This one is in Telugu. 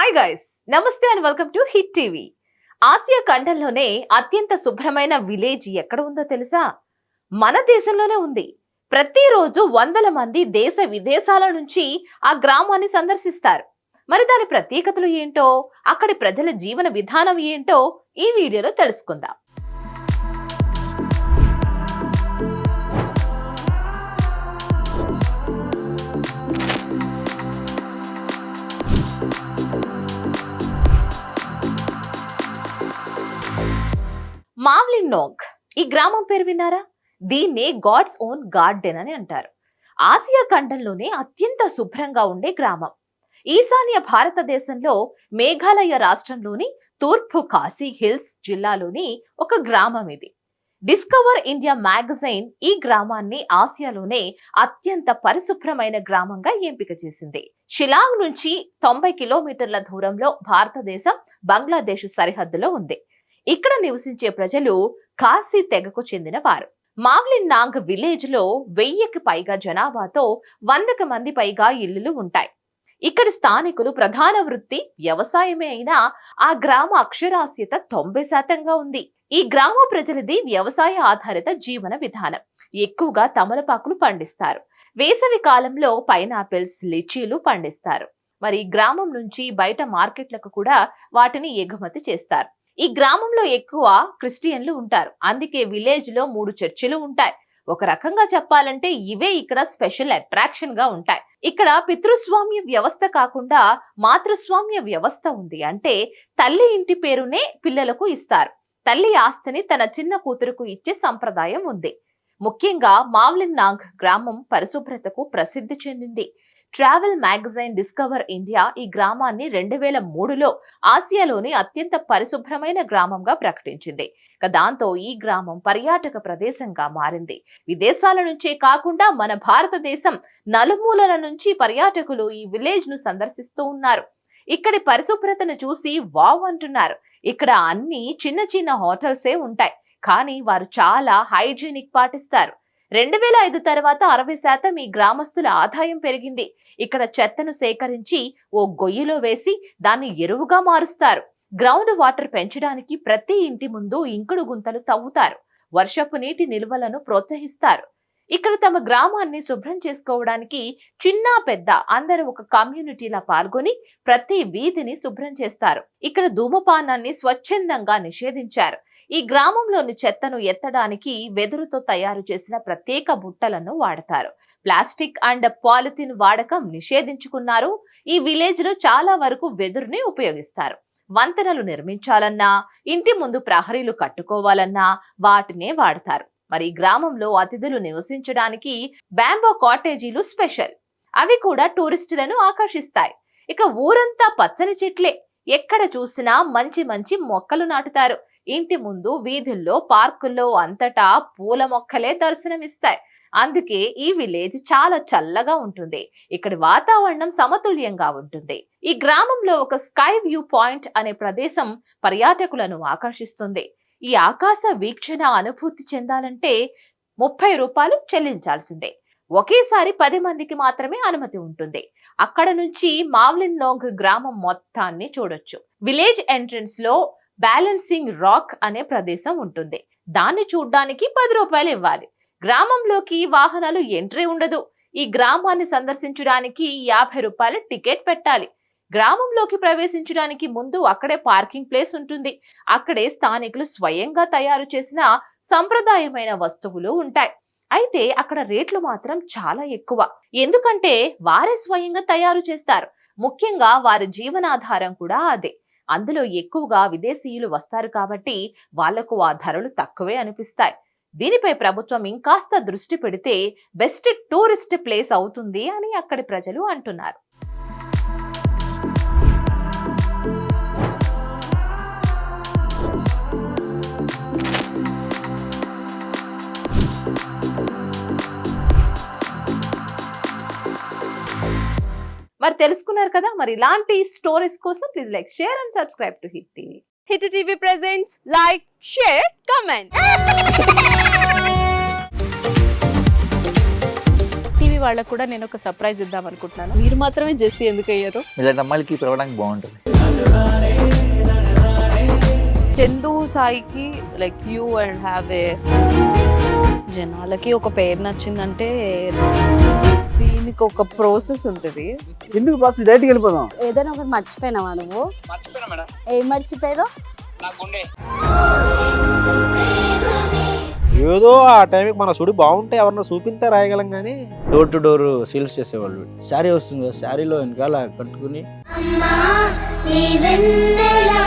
హాయ్ గైస్ నమస్తే and welcome to Hit TV Asia ఖండంలోనే అత్యంత శుభ్రమైన విలేజ్ ఎక్కడ ఉందో తెలుసా? మన దేశంలోనే ఉంది. ప్రతిరోజు వందల మంది దేశ విదేశాల నుంచి ఆ గ్రామాన్ని సందర్శిస్తారు. మరి దాని ప్రత్యేకతలు ఏంటో అక్కడి ప్రజల జీవన విధానం ఏంటో ఈ వీడియోలో తెలుసుకుందాం. మావ్లిన్ నోంగ్. ఈ గ్రామం పేరు విన్నారా? దీన్నే గాడ్స్ ఓన్ గార్డెన్ అని అంటారు. ఆసియా ఖండంలోనే అత్యంత శుభ్రంగా ఉండే గ్రామం. ఈశాన్య భారతదేశంలో మేఘాలయ రాష్ట్రంలోని తూర్పు కాశీ హిల్స్ జిల్లాలోని ఒక గ్రామం ఇది. డిస్కవర్ ఇండియా మ్యాగజైన్ ఈ గ్రామాన్ని ఆసియాలోనే అత్యంత పరిశుభ్రమైన గ్రామంగా ఎంపిక చేసింది. షిలాంగ్ నుంచి తొంభై కిలోమీటర్ల దూరంలో భారతదేశం బంగ్లాదేశ్ సరిహద్దులో ఉంది. ఇక్కడ నివసించే ప్రజలు కాశీ తెగకు చెందిన వారు మావ్లిన్ విలేజ్లో వెయ్యికి పైగా జనాభాతో వందకు మంది పైగా ఇల్లులు ఉంటాయి. ఇక్కడి స్థానికులు ప్రధాన వృత్తి వ్యవసాయమే అయినా ఆ గ్రామ అక్షరాస్యత తొంభై శాతంగా ఉంది. ఈ గ్రామ ప్రజలది వ్యవసాయ ఆధారిత జీవన విధానం. ఎక్కువగా తమలపాకులు పండిస్తారు. వేసవి కాలంలో పైనాపిల్స్ లిచీలు పండిస్తారు. మరి గ్రామం నుంచి బయట మార్కెట్లకు కూడా వాటిని ఎగుమతి చేస్తారు. ఈ గ్రామంలో ఎక్కువ క్రిస్టియన్లు ఉంటారు. అందుకే విలేజ్లో మూడు చర్చిలు ఉంటాయి. ఒక రకంగా చెప్పాలంటే ఇవే ఇక్కడ స్పెషల్ అట్రాక్షన్గా ఉంటాయి. ఇక్కడ పితృస్వామ్య వ్యవస్థ కాకుండా మాతృస్వామ్య వ్యవస్థ ఉంది. అంటే తల్లి ఇంటి పేరునే పిల్లలకు ఇస్తారు. తల్లి ఆస్తిని తన చిన్న కూతురుకు ఇచ్చే సంప్రదాయం ఉంది. ముఖ్యంగా మావ్లిన్ నాగ్ గ్రామం పరిశుభ్రతకు ప్రసిద్ధి చెందింది. ట్రావెల్ మ్యాగజైన్ డిస్కవర్ ఇండియా ఈ గ్రామాన్ని రెండు వేల మూడులో ఆసియాలోని అత్యంత పరిశుభ్రమైన గ్రామంగా ప్రకటించింది. ఇక దాంతో ఈ గ్రామం పర్యాటక ప్రదేశంగా మారింది. విదేశాల నుంచే కాకుండా మన భారతదేశం నలుమూలల నుంచి పర్యాటకులు ఈ విలేజ్ను సందర్శిస్తూ ఉన్నారు. ఇక్కడి పరిశుభ్రతను చూసి వావ్ అంటున్నారు. ఇక్కడ అన్ని చిన్న చిన్న హోటల్సే ఉంటాయి. కానీ వారు చాలా హైజీనిక్ పాటిస్తారు. రెండు వేల ఐదు తర్వాత అరవై శాతం ఈ గ్రామస్తుల ఆదాయం పెరిగింది. ఇక్కడ చెత్తను సేకరించి ఓ గొయ్యిలో వేసి దాన్ని ఎరువుగా మారుస్తారు. గ్రౌండ్ వాటర్ పెంచడానికి ప్రతి ఇంటి ముందు ఇంకుడు గుంతలు తవ్వుతారు. వర్షపు నీటి నిల్వలను ప్రోత్సహిస్తారు. ఇక్కడ తమ గ్రామాన్ని శుభ్రం చేసుకోవడానికి చిన్న పెద్ద అందరూ ఒక కమ్యూనిటీలా పాల్గొని ప్రతి వీధిని శుభ్రం చేస్తారు. ఇక్కడ ధూమపానాన్ని స్వచ్ఛందంగా నిషేధించారు. ఈ గ్రామంలోని చెత్తను ఎత్తడానికి వెదురుతో తయారు చేసిన ప్రత్యేక బుట్టలను వాడతారు. ప్లాస్టిక్ అండ్ పాలిథిన్ వాడకం నిషేధించుకున్నారు. ఈ విలేజ్లో చాలా వరకు వెదురుని ఉపయోగిస్తారు. వంతెనలు నిర్మించాలన్నా ఇంటి ముందు ప్రహరీలు కట్టుకోవాలన్నా వాటినే వాడతారు. మరి గ్రామంలో అతిథులు నివసించడానికి బ్యాంబో కాటేజీలు స్పెషల్. అవి కూడా టూరిస్టులను ఆకర్షిస్తాయి. ఇక ఊరంతా పచ్చని చెట్లే. ఎక్కడ చూసినా మంచి మంచి మొక్కలు నాటుతారు. ఇంటి ముందు వీధుల్లో పార్కుల్లో అంతటా పూల మొక్కలే దర్శనమిస్తాయి. అందుకే ఈ విలేజ్ చాలా చల్లగా ఉంటుంది. ఇక్కడి వాతావరణం సమతుల్యంగా ఉంటుంది. ఈ గ్రామంలో ఒక స్కై వ్యూ పాయింట్ అనే ప్రదేశం పర్యాటకులను ఆకర్షిస్తుంది. ఈ ఆకాశ వీక్షణ అనుభూతి చెందాలంటే ముప్పై రూపాయలు చెల్లించాల్సిందే. ఒకేసారి పది మందికి మాత్రమే అనుమతి ఉంటుంది. అక్కడ నుంచి మావ్లిన్ లోంగ్ గ్రామం మొత్తాన్ని చూడొచ్చు. విలేజ్ ఎంట్రన్స్లో బ్యాలెన్సింగ్ రాక్ అనే ప్రదేశం ఉంటుంది. దాన్ని చూడ్డానికి పది రూపాయలు ఇవ్వాలి. గ్రామంలోకి వాహనాలు ఎంట్రీ ఉండదు. ఈ గ్రామాన్ని సందర్శించడానికి యాభై రూపాయల టికెట్ పెట్టాలి. గ్రామంలోకి ప్రవేశించడానికి ముందు అక్కడే పార్కింగ్ ప్లేస్ ఉంటుంది. అక్కడే స్థానికులు స్వయంగా తయారు చేసిన సంప్రదాయమైన వస్తువులు ఉంటాయి. అయితే అక్కడ రేట్లు మాత్రం చాలా ఎక్కువ. ఎందుకంటే వారే స్వయంగా తయారు చేస్తారు. ముఖ్యంగా వారి జీవనాధారం కూడా అదే. అందులో ఎక్కువగా విదేశీయులు వస్తారు కాబట్టి వాళ్ళకు ఆ ధరలు తక్కువే అనిపిస్తాయి. దీనిపై ప్రభుత్వం ఇంకాస్త దృష్టి పెడితే బెస్ట్ టూరిస్ట్ ప్లేస్ అవుతుంది అని అక్కడి ప్రజలు అంటున్నారు. మరి తెలుసుకున్నారు కదా మరి ఇలాంటి స్టోరీస్ కోసం please like share and subscribe to Hit TV Hit TV presents like, share, comment. TV వాళ్ళకు కూడా నేను ఒక సర్ప్రైజ్ ఇద్దాం అనుకుంటున్నాను. మీరు మాత్రమే జెస్సీ ఎందుకు అయ్యారు ఇలాంటి అమ్మాయిలకి పిలవడానికి బాగుంటుంది. చందు సాయికి like you and have a జనాలకి ఒక పేరు నచ్చిందంటే దీనికి ఒక ప్రాసెస్ ఉంటుంది. ఎందుకు బాక్స్ డైరెక్ట్కి వెళ్ళిపోదాం. ఏదైనా ఒకటి మర్చిపోయినావా నువ్వు? ఏం మర్చిపోయావు ఏదో ఆ టైంకి మన సుడి బాగుంటే ఎవరన్నా చూపిస్తే రాయగలం కానీ. డోర్ టు డోర్ సేల్స్ చేసేవాళ్ళు. శారీ వస్తుంది కదా శారీలో వెనకాల కట్టుకుని. అమ్మా నీ వెన్నెలా?